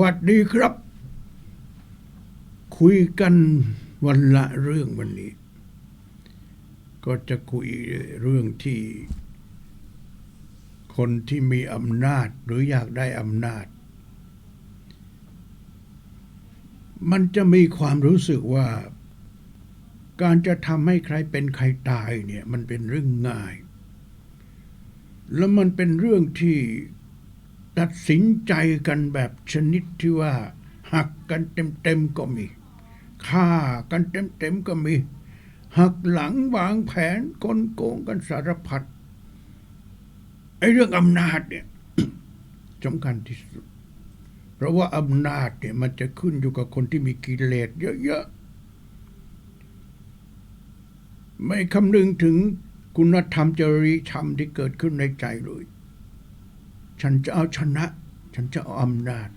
วัสดีครับ คุยกันวันละเรื่องวันนี้ ก็จะคุยเรื่องที่ คนที่มีอำนาจหรืออยากได้อำนาจ มันจะมีความรู้สึกว่า การจะทำให้ใครเป็นใครตายเนี่ย มันเป็นเรื่องง่าย แล้วมันเป็นเรื่องที่ ตัดสินใจกันแบบชนิดที่ว่า หักกันเต็มๆก็มีฆ่ากันเต็มๆก็มี หักหลังวางแผนกลโกงกันสารพัดไอ้เรื่องอำนาจเนี่ยสำคัญที่สุด เพราะว่าอำนาจเนี่ยมันจะขึ้นอยู่กับคนที่มีกิเลสเยอะๆ ไม่คำนึงถึงคุณธรรมจริยธรรมที่เกิดขึ้นในใจเลย ฉันจะเอาชนะ ฉันจะเอาอำนาจ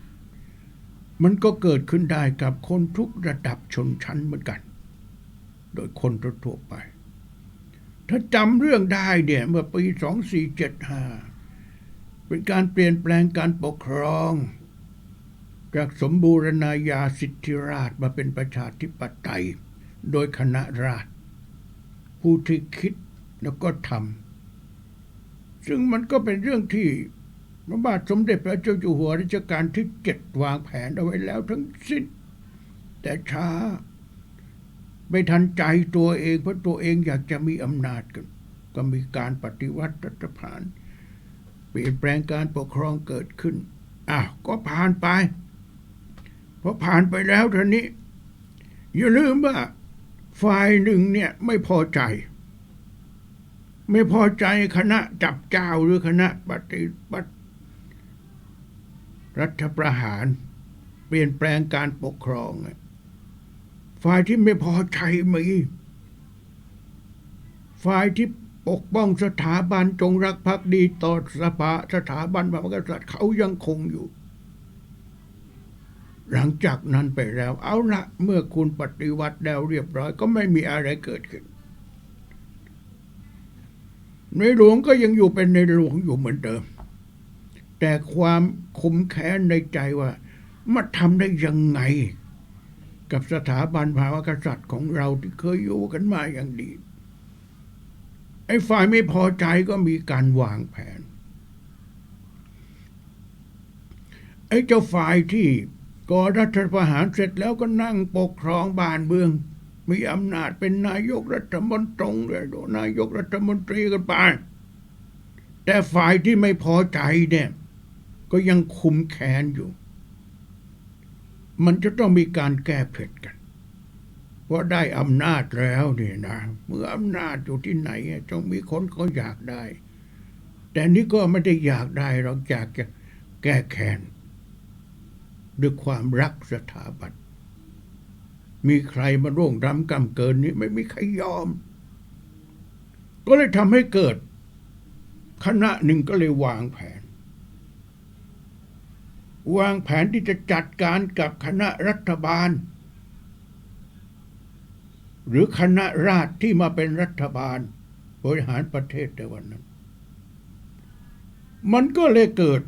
มันก็เกิดขึ้นได้กับคนทุกระดับชนชั้นเหมือนกัน โดยคนทั่วไป ถ้าจำเรื่องได้เนี่ยเมื่อปี 2475 เป็นการเปลี่ยนแปลงการปกครอง จากสมบูรณาญาสิทธิราชมาเป็นประชาธิปไตย โดยคณะราษฎรผู้ที่คิดแล้วก็ทำซึ่งมันก็เป็นเรื่องที่ พระบาทสมเด็จพระเจ้าอยู่หัวรัชกาลที่เจ็ดวางแผนเอาไว้แล้วทั้งสิ้น แต่ช้า ไม่ทันใจตัวเองเพราะตัวเองอยากจะมีอำนาจกัน ก็มีการปฏิวัติรัฐประหารเปลี่ยนแปลงการปกครองเกิดขึ้นอ้าวก็ผ่านไปพอผ่านไปแล้วทีนี้ อย่าลืมว่าฝ่ายหนึ่งเนี่ยไม่พอใจ ไม่พอใจคณะจับเจ้าหรือคณะปฏิบัติ รัฐประหาร เปลี่ยนแปลงการปกครองอะฝ่ายที่ไม่พอใจมี ฝ่ายที่ปกป้องสถาบันจงรักภักดีต่อสภาสถาบันพระมหากษัตริย์เขายังคงอยู่ หลังจากนั้นไปแล้ว เอาละเมื่อคุณปฏิวัติแล้วเรียบร้อย ก็ไม่มีอะไรเกิดขึ้น ในหลวงก็ยังอยู่เป็นในหลวงอยู่เหมือนเดิม แต่ความคมแค้นในใจว่ามาทำได้ยังไง กับสถาบันพระมหากษัตริย์ของเราที่เคยอยู่กันมาอย่างดี ไอ้ฝ่ายไม่พอใจก็มีการวางแผน ไอ้เจ้าฝ่ายที่ก่อรัฐประหารเสร็จแล้วก็นั่งปกครองบ้านเมือง มีอำนาจเป็นนายกรัฐมนตรีเลยดนายกรัฐมนตรีกันไปแต่ฝ่ายที่ไม่พอใจเนี่ย ก็ยังคุมแค้นอยู่ มันจะต้องมีการแก้เผ็ดกันเพราะได้อำนาจแล้วเนี่ยนะเมื่ออำนาจอยู่ที่ไหนต้องมีคนเขาอยากได้ แต่นี่ก็ไม่ได้อยากได้เราอยากจะแก้แค้นด้วยความรักสถาบันมีใครมาร่วงรำกำเกินนี้ไม่มีใครยอม ก็เลยทำให้เกิด คณะหนึ่งก็เลยวางแผน วางแผนที่จะจัดการกับคณะรัฐบาล หรือคณะราษฎรที่มาเป็นรัฐบาล บริหารประเทศในวันนั้น มันก็เลยเกิด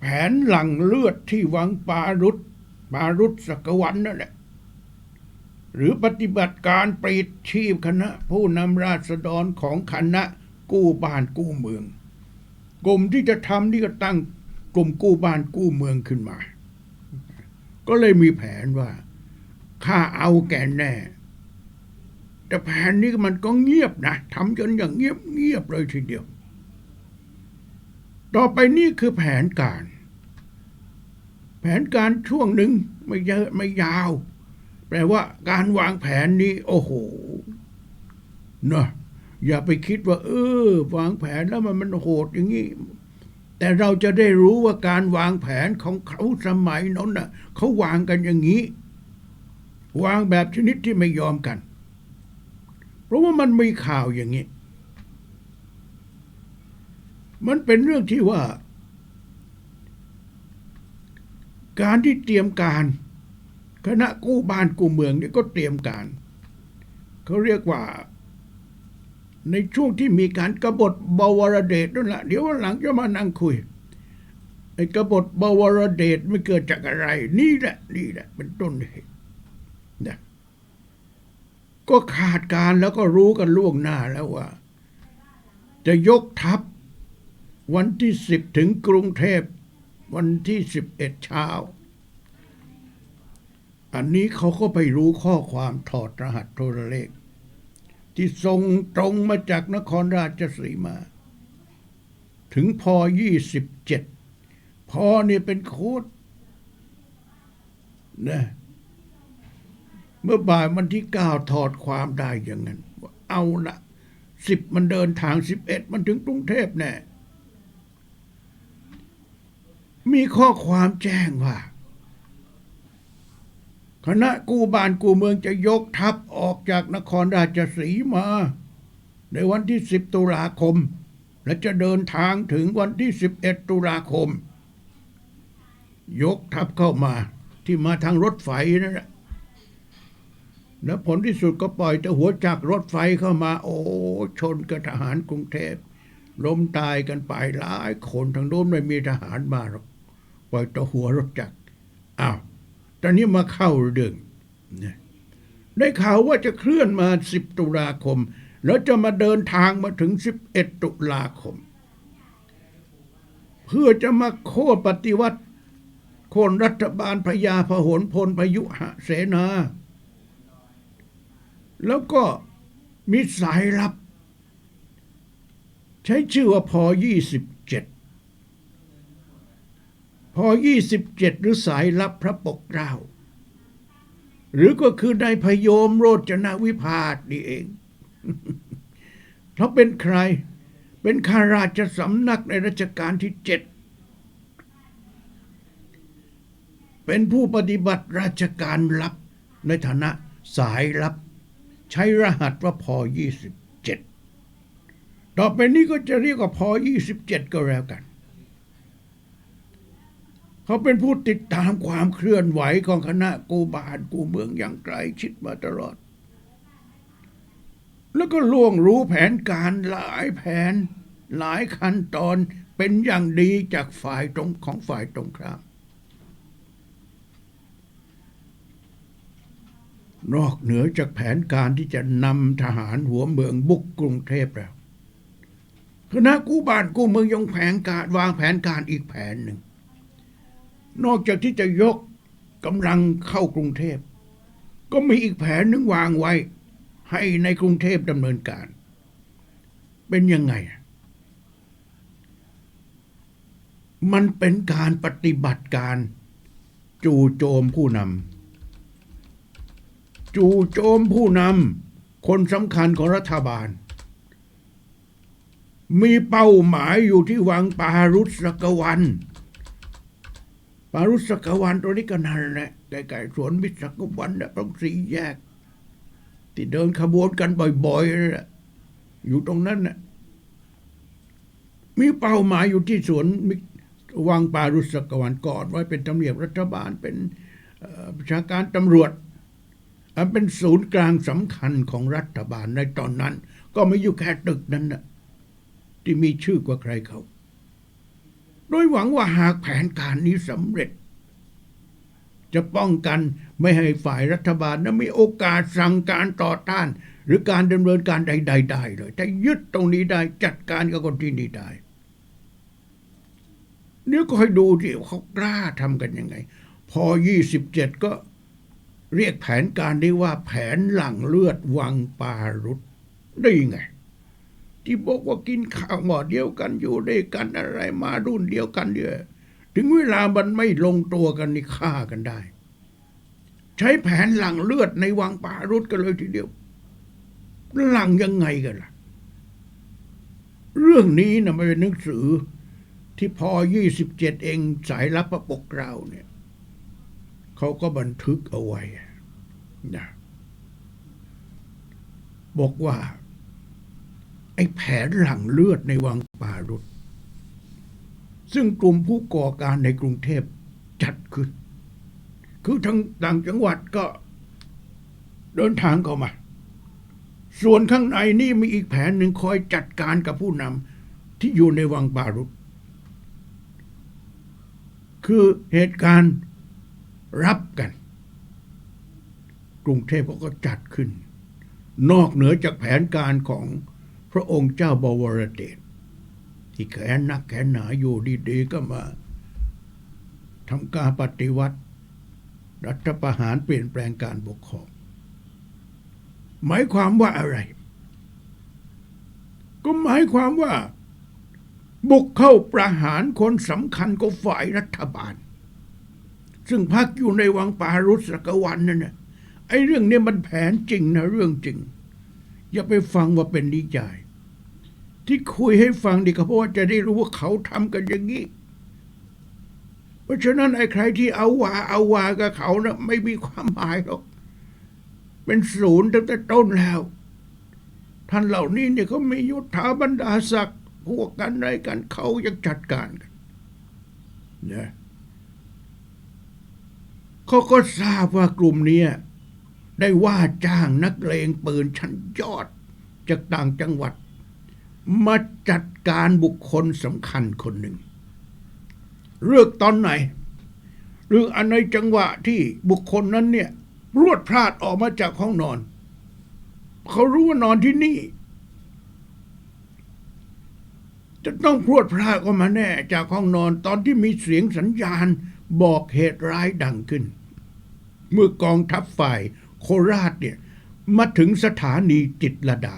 แผนหลังเลือดที่วังปารุษปารุษสกวันนั่นแหละหรือปฏิบัติการปรีดชีพคณะ ผู้นำราษฎรของคณะกู้บ้านกู้เมือง กลุ่มที่จะทำนี่ก็ตั้ง กลุ่มกู้บ้านกู้เมืองขึ้นมา ก็เลยมีแผนว่าข้าเอาแกนแน่ แต่แผนนี้มันก็เงียบนะทำจนอย่างเงียบเงียบเลยทีเดียว ต่อไปนี่คือแผนการ แผนการช่วงหนึ่งไม่เยอะไม่ยาว แปลว่าการวางแผนนี้ โอ้โหเนอะอย่าไปคิดว่า เออ วางแผนแล้วมันมันโหดอย่างนี้ แต่เราจะได้รู้ว่าการวางแผนของเขาสมัยนั้นน่ะเขาวางกันอย่างนี้ วางแบบชนิดที่ไม่ยอมกัน เพราะว่ามันมีข่าวอย่างนี้ มันเป็นเรื่องที่ว่า การที่เตรียมการ คณะกู้บ้านกู้เมืองเนี่ยก็เตรียมการ เขาเรียกว่า ในช่วงที่มีการกบฏบวรเดชนั่นแหละเดี๋ยววันหลังจะมานั่งคุยไอ้กบฏบวรเดชไม่เกิดจากอะไร นี่แหละนี่แหละ เป็นต้นเหตุนะก็ขาดการแล้วก็รู้กันล่วงหน้าแล้วว่า จะยกทัพ วันที่สิบถึงกรุงเทพ วันที่สิบเอ็ดเช้า อันนี้เขาก็ไปรู้ข้อความถอดรหัสโทรเลข ที่ส่งตรงมาจากนครราชสีมา ถึงพอยี่สิบเจ็ดพอนี่ยเป็นโค้ดนะเมื่อบ่ายวันที่เก้าถอดความได้อย่างนั้น เอาละสิบมันเดินทางสิบเอ็ดมันถึงกรุงเทพแน่มีข้อความแจ้งว่า คณะกู้บ้านกู้เมืองจะยกทัพออกจากนครราชสีมา ในวันที่ 10 ตุลาคม และจะเดินทางถึงวันที่ 11 ตุลาคม ยกทัพเข้ามาที่มาทางรถไฟนั่นแหละแล้วผลที่สุดก็ปล่อยแต่หัวจักรรถไฟเข้ามา โอ้ชนกับทหารกรุงเทพล้มตายกันไปหลายคนทางโน้นไม่มีทหารมาหรอกปล่อยแต่หัวรถจักรอ้าว ตอนนี้มาเข้าเรื่องนะได้ข่าวว่าจะเคลื่อนมา 10 ตุลาคม แล้วจะมาเดินทางมาถึง 11 ตุลาคม เพื่อจะมาโค่นปฏิวัติโค่นรัฐบาลพญาพหลพลพยุหเสนา แล้วก็มีสายลับ ใช้ชื่อว่าพอ 27 พอ 27 หรือสายลับพระปกเกล้า หรือก็คือนายพยมโรจนวิพาสนี่เองเขาเป็นใคร เป็นข้าราชสำนักในรัชกาลที่เจ็ดเป็นผู้ปฏิบัติราชการลับในฐานะสายลับ ใช้รหัสว่าพอ 27 ต่อไปนี้ก็จะเรียกว่าพอ 27 ก็แล้วกัน เขาเป็นผู้ติดตามความเคลื่อนไหวของคณะกูบานกูเมืองอย่างใกล้ชิดมาตลอด แล้วก็ล่วงรู้แผนการหลายแผน หลายขั้นตอนเป็นอย่างดีจากฝ่ายตรงของฝ่ายตรงข้ามนอกเหนือจากแผนการที่จะนำทหารหัวเมืองบุกกรุงเทพแล้วคณะกู้บ้านกู้เมืองยังแผนการวางแผนการอีกแผนหนึ่ง นอกจากที่จะยกกำลังเข้ากรุงเทพ ก็มีอีกแผนหนึ่งวางไว้ ให้ในกรุงเทพดำเนินการ เป็นยังไง มันเป็นการปฏิบัติการจู่โจมผู้นำจู่โจมผู้นำคนสำคัญของรัฐบาล มีเป้าหมายอยู่ที่วังปารุสกวัน ปารุสกวันตัวนี้ก็นั่นแหละใกล้ๆสวนมิสกวันนะตรงสีแยก ที่เดินขบวนกันบ่อยๆนะอยู่ตรงนั้นน่ะมีเป้าหมายอยู่ที่สวนมิวังปารุสกวันก่อนไว้เป็นตำเนียบรัฐบาลเป็นอ่อประชาการตำรวจอันเป็นศูนย์กลางสำคัญของรัฐบาลในตอนนั้น ก็ไม่อยู่แค่ตึกนั้นนะที่มีชื่อกว่าใครเขา โดยหวังว่าหากแผนการนี้สำเร็จ จะป้องกันไม่ให้ฝ่ายรัฐบาลนั้นมีโอกาสสั่งการต่อต้าน หรือการดำเนินการใดๆได้เลยถ้ายึดตรงนี้ได้จัดการกับคนที่นี่ได้เดี๋ยวก็ให้ดูที่เขากล้าทำกันยังไง พอ 27 ก็เรียกแผนการได้ว่าแผนหลังเลือดวังปารุษได้ยังไง ที่บอกว่ากินข้าวหม้อเดียวกันอยู่ด้วยกันอะไรมารุ่นเดียวกันเดียวถึงเวลามันไม่ลงตัวกันนี่ฆ่ากันได้ ใช้แผนหลังเลือดในวังป่ารุษกันเลยทีเดียวหลังยังไงกันล่ะ เรื่องนี้นะมันเป็นหนังสือที่พอ27เจ็ดเองสายลับประปกเราเนี่ยเขาก็บันทึกเอาไว้นะบอกว่า ไอ้แผนหลังเลือดในวังป่ารุษซึ่งกลุ่มผู้ก่อการในกรุงเทพจัดขึ้น คือทั้งต่างจังหวัดก็เดินทางเข้ามา ส่วนข้างในนี่มีอีกแผนหนึ่งคอยจัดการกับผู้นำที่อยู่ในวังป่ารุษคือเหตุการณ์รับกัน กรุงเทพก็จัดขึ้น นอกเหนือจากแผนการของ พระองค์เจ้าบวรเดชที่แขนนักแขนหนาอยู่ดีๆก็มาทำการปฏิวัติ รัฐประหารเปลี่ยนแปลงการปกครองหมายความว่าอะไร ก็หมายความว่า บุกเข้าประหารคนสำคัญก็ฝ่ายรัฐบาล ซึ่งพักอยู่ในวังปารุสกวันนั่นนะไอ้เรื่องนี้มันแผนจริงนะเรื่องจริง อย่าไปฟังว่าเป็นนิยาย ที่คุยให้ฟังดีก็เพราะว่าจะได้รู้ว่าเขาทำกันอย่างนี้ เพราะฉะนั้นไอ้ใครที่เอาวาเอาวากับเขานะ่ะไม่มีความหมายหรอก เป็นศูนย์ตั้งแต่ต้นแล้ว ท่านเหล่านี้เนี่ยเขามียศถาบรรดาศักดิ์พวกกันอะไรกันเขายังจัดการกันนะเขาก็ทราบว่ากลุ่มเนี้ได้ว่าจ้างนักเลงปืนชั้นยอดจากต่างจังหวัด มาจัดการบุคคลสำคัญคนหนึ่ง เลือกตอนไหน หรืออันในจังหวะที่บุคคลนั้นเนี่ย รวดพลาดออกมาจากห้องนอน เขารู้ว่านอนที่นี่ จะต้องพรวดพลาดออกมาแน่จากห้องนอนตอนที่มีเสียงสัญญาณบอกเหตุร้ายดังขึ้น เมื่อกองทัพฝ่ายโคราชเนี่ย มาถึงสถานีจิตรดา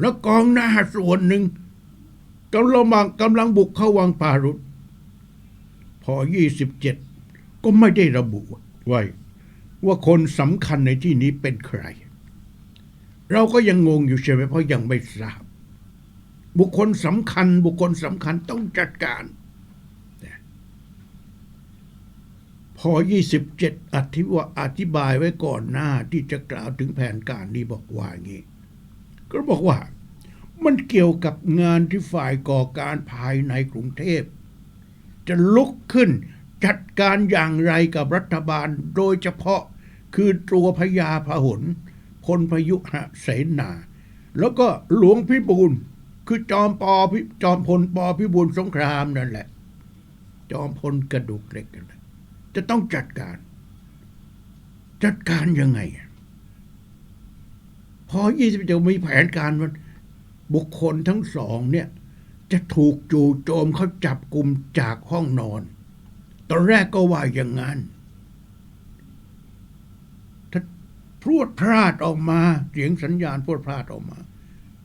แล้วกองหน้าส่วนหนึ่งกำลังกำลังบุกเข้าวังปารุษพอ27ก็ไม่ได้ระบุไว้ ว่าคนสำคัญในที่นี้เป็นใคร เราก็ยังงงอยู่ใช่ไหมเพราะยังไม่ทราบ บุคคลสำคัญ บุคคลสำคัญต้องจัดการ พอ 27 อธิว่าอธิบายไว้ก่อนหน้าที่จะกล่าวถึงแผนการนี้บอกว่าอย่างนี้ ก็บอกว่ามันเกี่ยวกับงานที่ฝ่ายก่อการภายในกรุงเทพ จะลุกขึ้นจัดการอย่างไรกับรัฐบาลโดยเฉพาะคือตัวพญาพหลพลพยุหเสนา แล้วก็หลวงพิบูลคือจอมปอพิจอมพลปอพิบูลสงครามนั่นแหละ จอมพลกระดูกเหล็กนั่นแหละจะต้องจัดการ จัดการยังไง พอยี่สิบจะมีแผนการว่าบุคคลทั้งสองเนี่ย จะถูกจู่โจมเขาจับกลุ่มจากห้องนอน ตอนแรกก็ว่าอย่างนั้นถ้าพรวดพลาดออกมา เสียงสัญญาณพรวดพลาดออกมา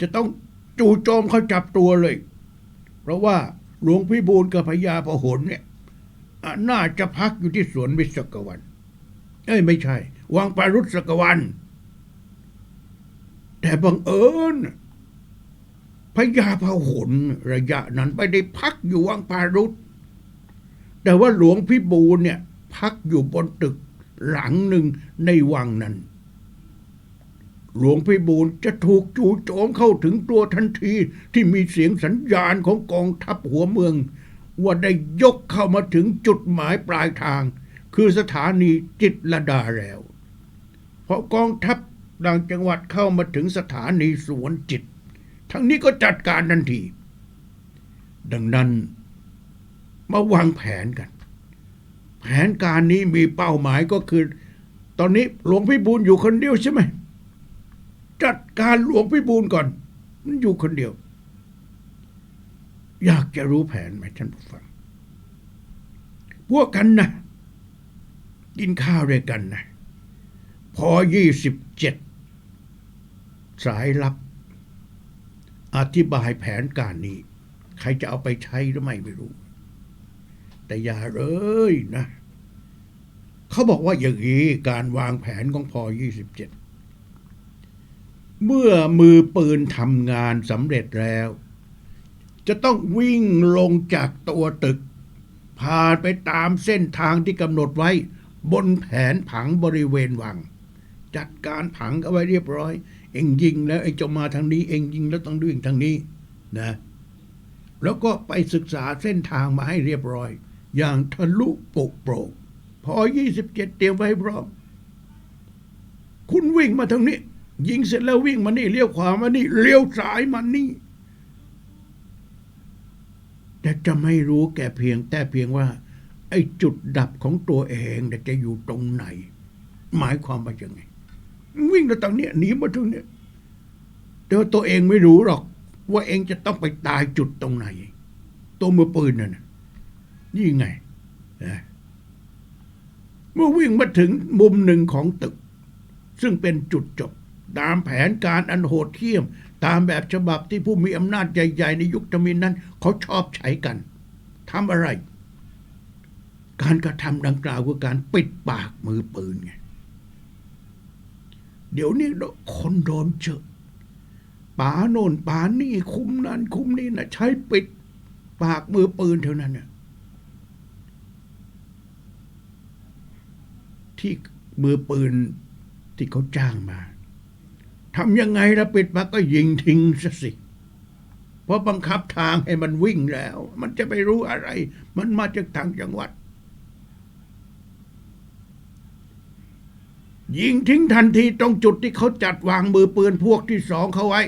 จะต้องจู่โจมเขาจับตัวเลย เพราะว่าหลวงพิบูลกับพญาพหลเนี่ยน่าจะพักอยู่ที่สวนวิศกวัน เอ้ยไม่ใช่ วังปารุษกวัน แต่บังเอิญพญาพหลระยะนั้นไม่ได้พักอยู่วังปารุษแต่ว่าหลวงพิบูลเนี่ย พักอยู่บนตึกหลังหนึ่งในวังนั้น หลวงพิบูลจะถูกจู่โจมเข้าถึงตัวทันทีที่มีเสียงสัญญาณของกองทัพหัวเมือง ว่าได้ยกเข้ามาถึงจุดหมายปลายทาง คือสถานีจิตรลดาแล้ว เพอกองทัพ ดังจังหวัดเข้ามาถึงสถานีสวนจิต ทั้งนี้ก็จัดการทันที ดังนั้น มาวางแผนกัน แผนการนี้มีเป้าหมายก็คือ ตอนนี้หลวงพิบูลอยู่คนเดียวใช่ไหม จัดการหลวงพิบูลก่อน มันอยู่คนเดียว อยากจะรู้แผนไหมท่านผู้ฟัง พวกกันนะกินข้าวด้วยกันนะพอยี่สิบเจ็ด สายลับ อธิบายแผนการนี้ ใครจะเอาไปใช้หรือไม่ไม่รู้ แต่อย่าเลยนะ เขาบอกว่าอย่างนี้การวางแผนของพอยี่สิบเจ็ดเมื่อมือปืนทำงานสำเร็จแล้ว จะต้องวิ่งลงจากตัวตึก ผ่านไปตามเส้นทางที่กำหนดไว้บนแผนผังบริเวณวัง จัดการผังเอาไว้เรียบร้อย เองยิงแล้วไอ้จะมาทางนี้ เองยิงแล้วต้องวิ่งทางนี้นะ แล้วก็ไปศึกษาเส้นทางมาให้เรียบร้อย อย่างทะลุโปกโปร่งพอ 27 เตรียมไว้พร้อม คุณวิ่งมาทางนี้ ยิงเสร็จแล้ววิ่งมานี่เลี้ยวขวามานี่เลี้ยวซ้ายมานี่ แต่จะไม่รู้แก่เพียงแต่เพียงว่า ไอ้จุดดับของตัวเองเนี่ยจะอยู่ตรงไหน หมายความว่ายังไง วิ่งมาตรงเนี้ยหนีมาตรงเนี้ยแต่ว่าตัวเองไม่รู้หรอก ว่าเองจะต้องไปตายจุดตรงไหน ตัวมือปืนน่ะนะนี่ไงนะเมื่อวิ่งมาถึงมุมหนึ่งของตึก ซึ่งเป็นจุดจบ ตามแผนการอันโหดเหี้ยม ตามแบบฉบับที่ผู้มีอำนาจใหญ่ ๆ ในยุคทมินนั้น เขาชอบใช้กันทำอะไร การกระทำดังกล่าวคือการปิดปากมือปืนไง เดี๋ยวนี้คนโดนเจอป่าโน่นป่านี่คุ้มนั่นคุ้มนี่นะใช้ปิด ปากมือปืนเท่านั้นน่ะที่มือปืนที่เขาจ้างมาทำยังไงละปิดปากก็ยิงทิ้งซะสิเพราะบังคับทางให้มันวิ่งแล้ว มันจะไปรู้อะไร มันมาจากทางจังหวัด ยิงทิ้งทันทีตรงจุดที่เขาจัดวางมือปืนพวกที่สองเขาไว้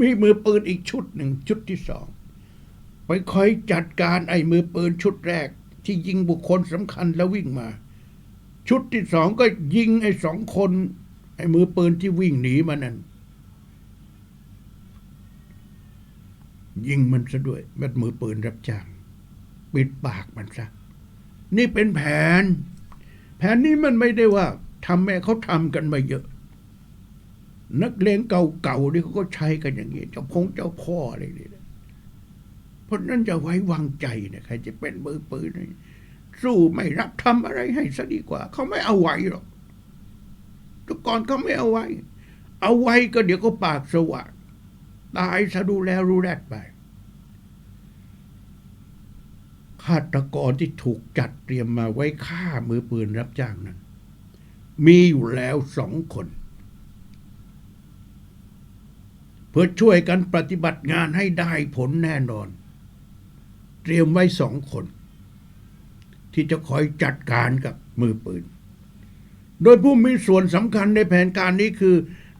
มีมือปืนอีกชุดหนึ่งชุดที่สองไปคอยจัดการไอ้มือปืนชุดแรก ที่ยิงบุคคลสำคัญแล้ววิ่งมา ชุดที่สองก็ยิงไอ้สองคน ไอ้มือปืนที่วิ่งหนีมานั่นยิงมันซะด้วยมันมือปืนรับจ้าง ปิดปากมันซะ นี่เป็นแผน แผนนี้มันไม่ได้ว่าทำแม่เขาทำกันมาเยอะ นักเลงเก่าๆนี่เขาก็ใช้กันอย่างนี้เจ้าพงเจ้าพ่ออะไรนี่เพราะนั้นจะไว้วางใจนี่ยใครจะเป็นมือปืนนี่สู้ไม่รับทำอะไรให้ซะดีกว่า เขาไม่เอาไว้หรอกทุกก่อนเขาไม่เอาไว้ เอาไว้ก็เดี๋ยวก็ปากสว่างตายซะดูแลรู้แรดไป ฆาตกรที่ถูกจัดเตรียมมาไว้ฆ่ามือปืนรับจ้างนั้น มีอยู่แล้วสองคน เพื่อช่วยกันปฏิบัติงานให้ได้ผลแน่นอน เตรียมไว้สองคน ที่จะคอยจัดการกับมือปืน โดยผู้มีส่วนสำคัญในแผนการนี้คือ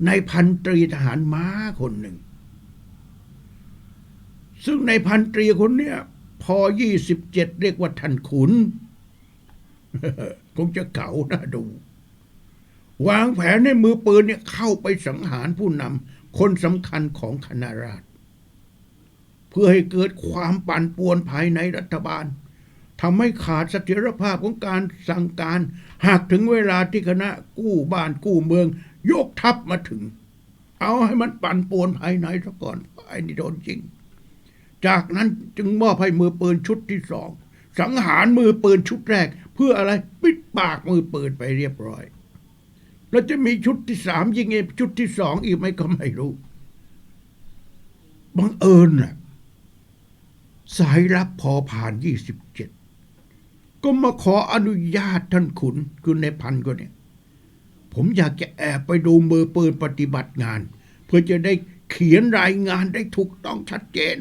นายพันตรีทหารม้าคนหนึ่ง ซึ่งในายพันตรีคนเนี้ย พอยี่สิบเจ็ดเรียกว่าท่านขุน คงจะเก่าน่าดู วางแผนให้มือปืนเนี่ยเข้าไปสังหารผู้นำคนสำคัญของคณะราษฎรเพื่อให้เกิดความปั่นป่วนภายในรัฐบาลทำให้ขาดเสถียรภาพของการสั่งการ หากถึงเวลาที่คณะกู้บ้านกู้เมือง ยกทัพมาถึง เอาให้มันปั่นป่วนภายในซะก่อนไอ้นี่โดนจริง จากนั้นจึงมอบให้มือปืนชุดที่สอง สังหารมือปืนชุดแรก เพื่ออะไรปิดปากมือปืนไปเรียบร้อย แล้วจะมีชุดที่สามยิงไงชุดที่สองอีกไหมก็ไม่รู้บังเอิญน่ะสายรับพอผ่านยี่สิบเจ็ดก็มาขออนุญาตท่านขุนคือในพันก็เนี่ย ผมอยากจะแอบไปดูมือปืนปฏิบัติงาน เพื่อจะได้เขียนรายงานได้ถูกต้องชัดเจน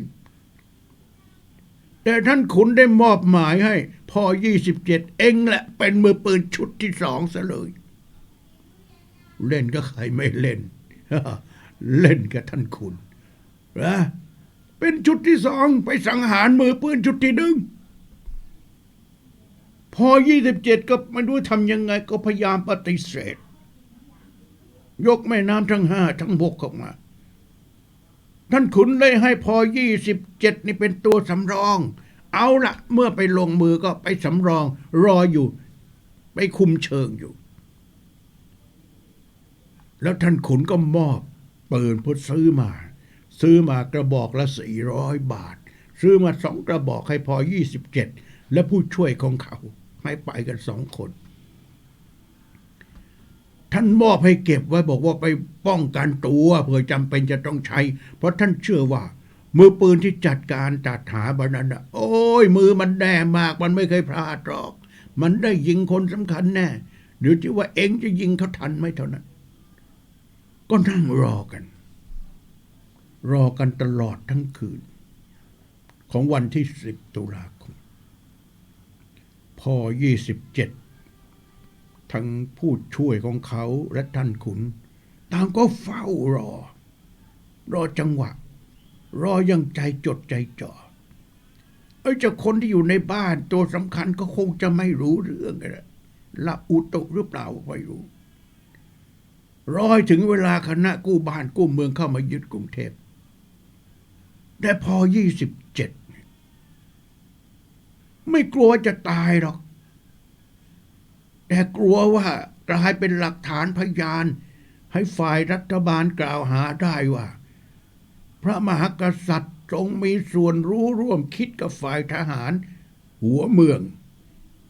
แต่ท่านขุนได้มอบหมายให้พ่อยี่สิบเจ็ดเองแหละ เป็นมือปืนชุดที่สองซะเลย เล่นก็ใครไม่เล่น เล่นกับท่านขุนนะเป็นชุดที่สองไปสังหารมือปืนชุดที่หนึ่งพอยี่สิบเจ็ดก็ไม่รู้ทำยังไงก็พยายามปฏิเสธ ยกแม่น้ำทั้งห้าทั้งบกออกมา ท่านขุนเลยให้พอยี่สิบเจ็ดนี่เป็นตัวสำรอง เอาละเมื่อไปลงมือก็ไปสำรองรออยู่ ไปคุมเชิงอยู่ แล้วท่านขุนก็มอบปืนพื่อซื้อมา ซื้อมากระบอกละสี่ร้อยบาท ซื้อมาสองกระบอกให้พอยี่สิบเจ็ดและผู้ช่วยของเขาให้ไปกันสองคน ท่านมอบให้เก็บไว้บอกว่าไปป้องกันตัวเผื่อจำเป็นจะต้องใช้ เพราะท่านเชื่อว่า มือปืนที่จัดการจัดหาบันนั้นโอ้ย มือมันแน่มากมันไม่เคยพลาดหรอก มันได้ยิงคนสำคัญแน่หรือที่ว่าเองจะยิงเขาทันไหมเท่านั้น ก็นั่งรอกัน รอกันตลอดทั้งคืน ของวันที่สิบตุลาคมพอยี่สิบเจ็ด ทั้งผู้ช่วยของเขาและท่านขุน ต่างก็เฝ้ารอ รอจังหวะรออยังใจจดใจจ่อไอ้เจ้าคนที่อยู่ในบ้านตัวสำคัญก็คงจะไม่รู้เรื่องกันแหละลับอุตุหรือเปล่าไม่รู้รอถึงเวลาคณะกู้บ้านกู้เมืองเข้ามายึดกรุงเทพแต่พอยี่สิบเจ็ดไม่กลัวจะตายหรอก แต่กลัวว่ากลายเป็นหลักฐานพยาน ให้ฝ่ายรัฐบาลกล่าวหาได้ว่า พระมหากษัตริย์ทรงมีส่วนรู้ร่วมคิดกับฝ่ายทหาร หัวเมือง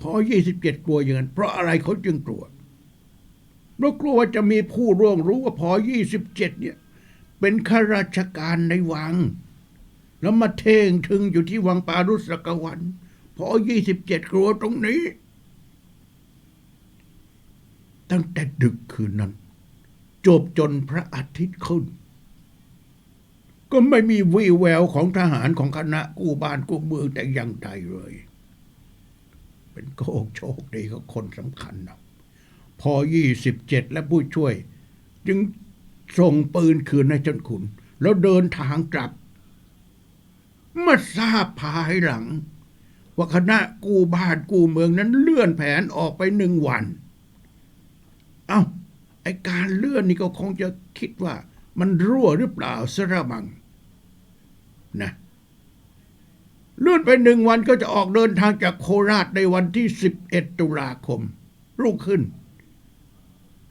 พอ 27 กลัวอย่างนั้น เพราะอะไรเขาจึงกลัว เพราะกลัวว่าจะมีผู้ร่วงรู้ว่าพอ 27 เนี่ย เป็นข้าราชการในวัง แล้วมาเท่งถึงอยู่ที่วังปารุสกวัน พอ 27 กลัวตรงนี้ ตั้งแต่ดึกคืนนั้น จบจนพระอาทิตย์ขึ้น ก็ไม่มีวี่แววของทหารของคณะกู้บ้านกู้เมืองแต่อย่างใดเลย เป็นโกกโชคดีของคนสำคัญนะพอยี่สิบเจ็ดและผู้ช่วย จึงส่งปืนคืนให้จนขุน แล้วเดินทางกลับมื่ทราบภายหลัง ว่าคณะกู้บ้านกู้เมืองนั้นเลื่อนแผนออกไปหนึ่งวัน เอ้าไอการเลื่อนนี่ก็คงจะคิดว่า มันรั่วหรือเปล่าสระบังนะเลื่อนไปหนึ่งวันก็จะออกเดินทางจากโคราชในวันที่ 11 ตุลาคม รุ่งขึ้น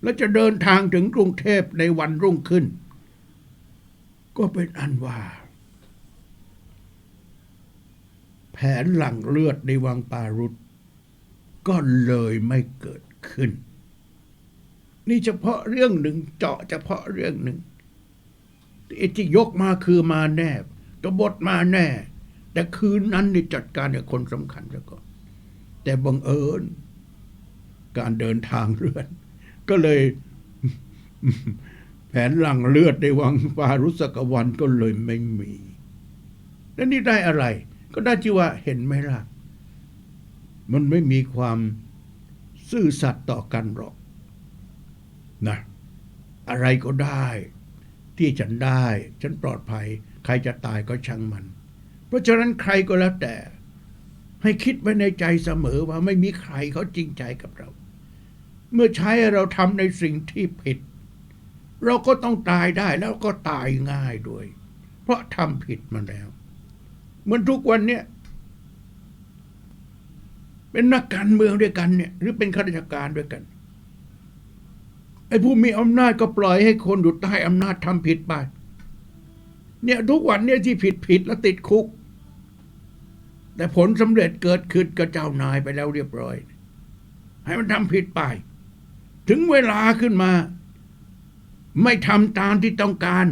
แล้วจะเดินทางถึงกรุงเทพในวันรุ่งขึ้น ก็เป็นอันว่า แผนหลังเลือดในวังปารุษก็เลยไม่เกิดขึ้น นี่เฉพาะเรื่องหนึ่งเจาะเฉพาะเรื่องหนึ่งไอ้ที่ยกมาคือมาแน่กบฏมาแน่ แต่คืนนั้นนี่จัดการกับคนสำคัญซะก่อนแต่บังเอิญ การเดินทางเลื่อน ก็เลย แผนหลังเลือดในวังปารุสกวันก็เลยไม่มี แล้วนี่ได้อะไร ก็ได้ที่ว่าเห็นไหมล่ะ มันไม่มีความซื่อสัตย์ต่อกันหรอก นะอะไรก็ได้ ที่ฉันได้ ฉันปลอดภัย ใครจะตายก็ช่างมัน เพราะฉะนั้นใครก็แล้วแต่ ให้คิดไว้ในใจเสมอว่าไม่มีใครเขาจริงใจกับเรา เมื่อใช้เราทำในสิ่งที่ผิด เราก็ต้องตายได้แล้วก็ตายง่ายด้วย เพราะทำผิดมาแล้ว เหมือนทุกวันเนี่ยเป็นนักการเมืองด้วยกันเนี่ย หรือเป็นข้าราชการด้วยกัน อ้ผู้มีอำนาจก็ปล่อยให้คนอยู่ใต้อำนาจทำผิดไป เนี่ยทุกวันเนี่ยที่ผิดผิดแล้วติดคุก แต่ผลสำเร็จเกิดขึ้นกับเจ้านายไปแล้วเรียบร้อย ให้มันทำผิดไป ถึงเวลาขึ้นมา ไม่ทำตามที่ต้องการ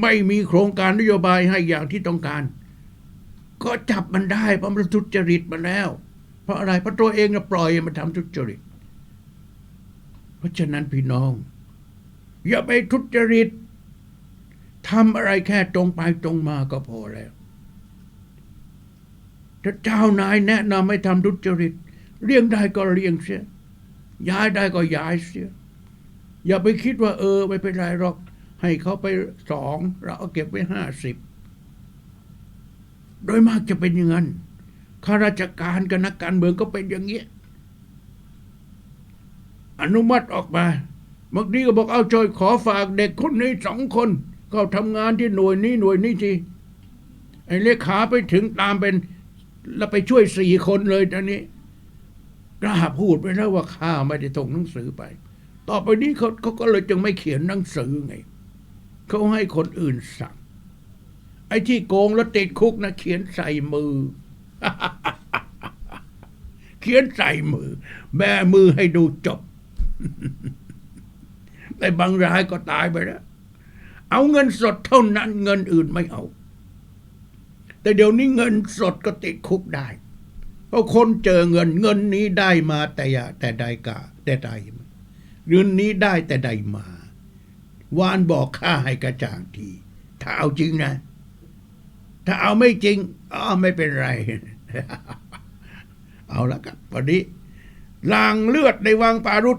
ไม่มีโครงการนโยบายให้อย่างที่ต้องการ ก็จับมันได้เพราะมันทุจริตมาแล้ว เพราะอะไรเพราะตัวเองน่ะปล่อยมันทำทุจริต ราะฉะนั้นพี่น้อง อย่าไปทุจริตทำอะไรแค่ตรงไปตรงมาก็พอแล้ว ถ้าเจ้านายแนะนำให้ทำทุจริตเลี่ยงได้ก็เลี่ยงเสีย ย้ายได้ก็ย้ายเสีย อย่าไปคิดว่าเออไม่เป็นไรหรอก ให้เขาไปสองเราเอาเก็บไว้ห้าสิบโดยมากจะเป็นอย่างนั้นข้าราชการกับนักการเมืองก็เป็นอย่างเงี้ย อนุมัติออกมาบางทีก็บอกเอาจอยขอฝากเด็กคนนี้สองคนเขาทำงานที่หน่วยนี้หน่วยนี้ทีไอ้เลขาไปถึงตามเป็น แล้วไปช่วยสี่คนเลยตอนนี้กล้าพูดไปแล้วว่าข้าไม่ได้ส่งหนังสือไป ต่อไปนี้เขาเขาก็เลยจึงไม่เขียนหนังสือไงเขาให้คนอื่นสั่ง ไอ้ที่โกงแล้วติดคุกนะเขียนใส่มือ เขียนใส่มือ แบมือให้ดูจบ แต่บางรายก็ตายไปแล้ว เอาเงินสดเท่านั้นเงินอื่นไม่เอา แต่เดี๋ยวนี้เงินสดก็ติดคุกได้ เพราะคนเจอเงินเงินนี้ได้มาแต่ยาแต่ใดกาแต่ใดเงินนี้ได้แต่ใดมาวานบอกข้าให้กระจ่างที ถ้าเอาจริงนะ ถ้าเอาไม่จริงอ๋อไม่เป็นไร เอาละครับวันนี้ลางเลือดในวังปารุษ